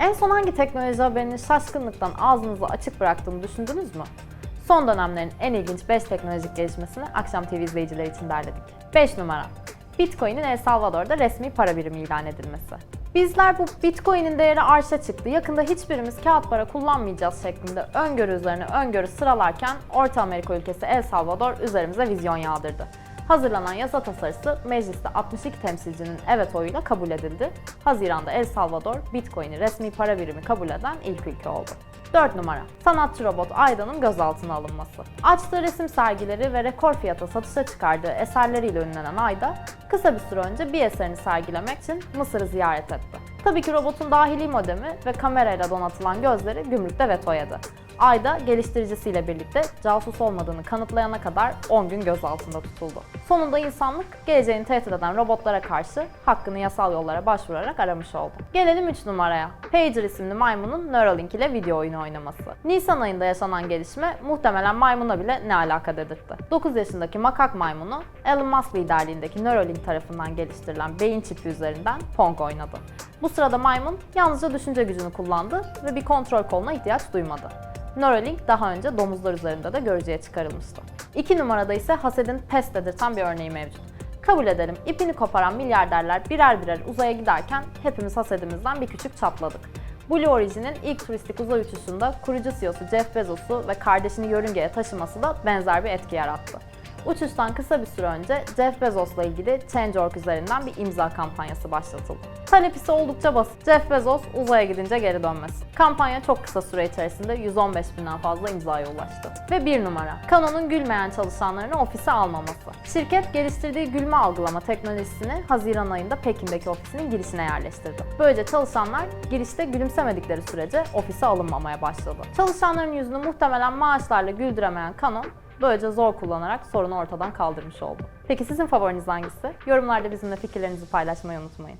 En son hangi teknoloji haberinin şaşkınlıktan ağzınızı açık bıraktığını düşündünüz mü? Son dönemlerin en ilginç 5 teknolojik gelişmesini Akşam TV izleyicileri için derledik. 5 numara. Bitcoin'in El Salvador'da resmi para birimi ilan edilmesi. Bizler bu Bitcoin'in değeri arşa çıktı. Yakında hiçbirimiz kağıt para kullanmayacağız şeklinde öngörü üzerine öngörü sıralarken Orta Amerika ülkesi El Salvador üzerimize vizyon yağdırdı. Hazırlanan yasa tasarısı mecliste 62 temsilcinin evet oyuyla kabul edildi. Haziran'da El Salvador, Bitcoin'i resmi para birimi kabul eden ilk ülke oldu. 4 numara. Sanatçı robot Ayda'nın gözaltına alınması. Açtığı resim sergileri ve rekor fiyata satışa çıkardığı eserleriyle ünlenen Ayda, kısa bir süre önce bir eserini sergilemek için Mısır'ı ziyaret etti. Tabii ki robotun dahili modemi ve kamerayla donatılan gözleri gümrükte veto yedi. Ayda geliştiricisiyle birlikte casus olmadığını kanıtlayana kadar 10 gün gözaltında tutuldu. Sonunda insanlık geleceğini tehdit eden robotlara karşı hakkını yasal yollara başvurarak aramış oldu. Gelelim 3 numaraya. Pager isimli maymunun Neuralink ile video oyunu oynaması. Nisan ayında yaşanan gelişme muhtemelen maymuna bile ne alaka dedirtti. 9 yaşındaki makak maymunu Elon Musk liderliğindeki Neuralink tarafından geliştirilen beyin çipi üzerinden Pong oynadı. Bu sırada maymun yalnızca düşünce gücünü kullandı ve bir kontrol koluna ihtiyaç duymadı. Neuralink daha önce domuzlar üzerinde de görücüye çıkarılmıştı. İki numarada ise hasedin pes dedirten bir örneği mevcut. Kabul edelim ipini koparan milyarderler birer birer uzaya giderken hepimiz hasedimizden bir küçük çatladık. Blue Origin'in ilk turistik uzay uçuşunda kurucu CEO'su Jeff Bezos'u ve kardeşini yörüngeye taşıması da benzer bir etki yarattı. Uçuştan kısa bir süre önce Jeff Bezos'la ilgili Change.org üzerinden bir imza kampanyası başlatıldı. Talep ise oldukça basit. Jeff Bezos uzaya gidince geri dönmesi. Kampanya çok kısa süre içerisinde 115 binden fazla imzaya ulaştı. Ve bir numara, Canon'un gülmeyen çalışanlarını ofise almaması. Şirket geliştirdiği gülme algılama teknolojisini Haziran ayında Pekin'deki ofisinin girişine yerleştirdi. Böylece çalışanlar girişte gülümsemedikleri sürece ofise alınmamaya başladı. Çalışanların yüzünü muhtemelen maaşlarla güldüremeyen Canon, Böylece zor kullanarak sorunu ortadan kaldırmış oldu. Peki sizin favoriniz hangisi? Yorumlarda bizimle fikirlerinizi paylaşmayı unutmayın.